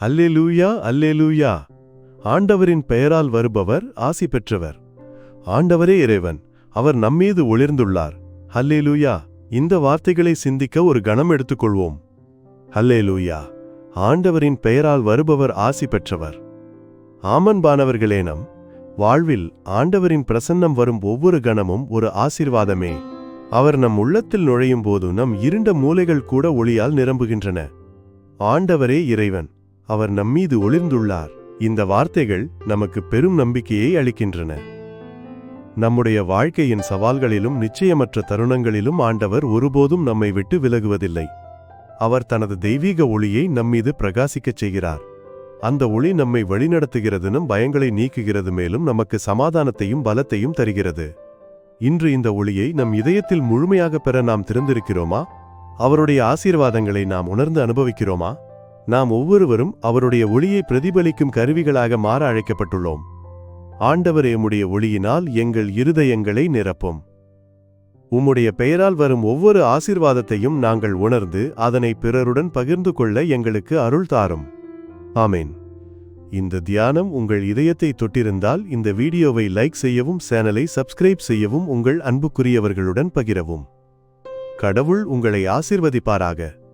அல்லேலூயா அல்லேலூயா. ஆண்டவரின் பெயரால் வருபவர் ஆசி பெற்றவர். ஆண்டவரே இறைவன் அவர் நம்மீது ஒளிர்ந்துள்ளார். அல்லேலூயா. இந்த வார்த்தைகளை சிந்திக்க ஒரு கணம் எடுத்துக்கொள்வோம். அல்லேலூயா. ஆண்டவரின் பெயரால் வருபவர் ஆசி பெற்றவர். ஆமன்பானவர்களே நம் வாழ்வில் ஆண்டவரின் பிரசன்னம் வரும் ஒவ்வொரு கணமும் ஒரு ஆசிர்வாதமே. அவர் நம் உள்ளத்தில் நுழையும் போது நம் இருண்ட மூலைகள் கூட ஒளியால் நிரம்புகின்றன. ஆண்டவரே இறைவன் அவர் நம்மீது ஒளிர்ந்துள்ளார். இந்த வார்த்தைகள் நமக்கு பெரும் நம்பிக்கையை அளிக்கின்றன. நம்முடைய வாழ்க்கையின் சவால்களிலும் நிச்சயமற்ற தருணங்களிலும் ஆண்டவர் ஒருபோதும் நம்மை விட்டு விலகுவதில்லை. அவர் தனது தெய்வீக ஒளியை நம்மீது பிரகாசிக்கச் செய்கிறார். அந்த ஒளி நம்மை வழிநடத்துகிறதுனும் பயங்களை நீக்குகிறது மேலும் நமக்கு சமாதானத்தையும் பலத்தையும் தருகிறது. இன்று இந்த ஒளியை நம் இதயத்தில் முழுமையாக பெற நாம் திறந்திருக்கிறோமா? அவருடைய ஆசீர்வாதங்களை நாம் உணர்ந்து அனுபவிக்கிறோமா? நாம் ஒவ்வொருவரும் அவருடைய ஒளியை பிரதிபலிக்கும் கருவிகளாக மாற அழைக்கப்பட்டுள்ளோம். ஆண்டவரே உம்முடைய ஒளியினால் எங்கள் இருதயங்களை நிரப்பும். உம்முடைய பெயரால் வரும் ஒவ்வொரு ஆசிர்வாதத்தையும் நாங்கள் உணர்ந்து அதனை பிறருடன் பகிர்ந்து கொள்ள எங்களுக்கு அருள் தாரும். ஆமேன். இந்த தியானம் உங்கள் இதயத்தை தொட்டிருந்தால் இந்த வீடியோவை லைக் செய்யவும் சேனலை சப்ஸ்கிரைப் செய்யவும் உங்கள் அன்புக்குரியவர்களுடன் பகிரவும். கடவுள் உங்களை ஆசிர்வதிப்பாராக.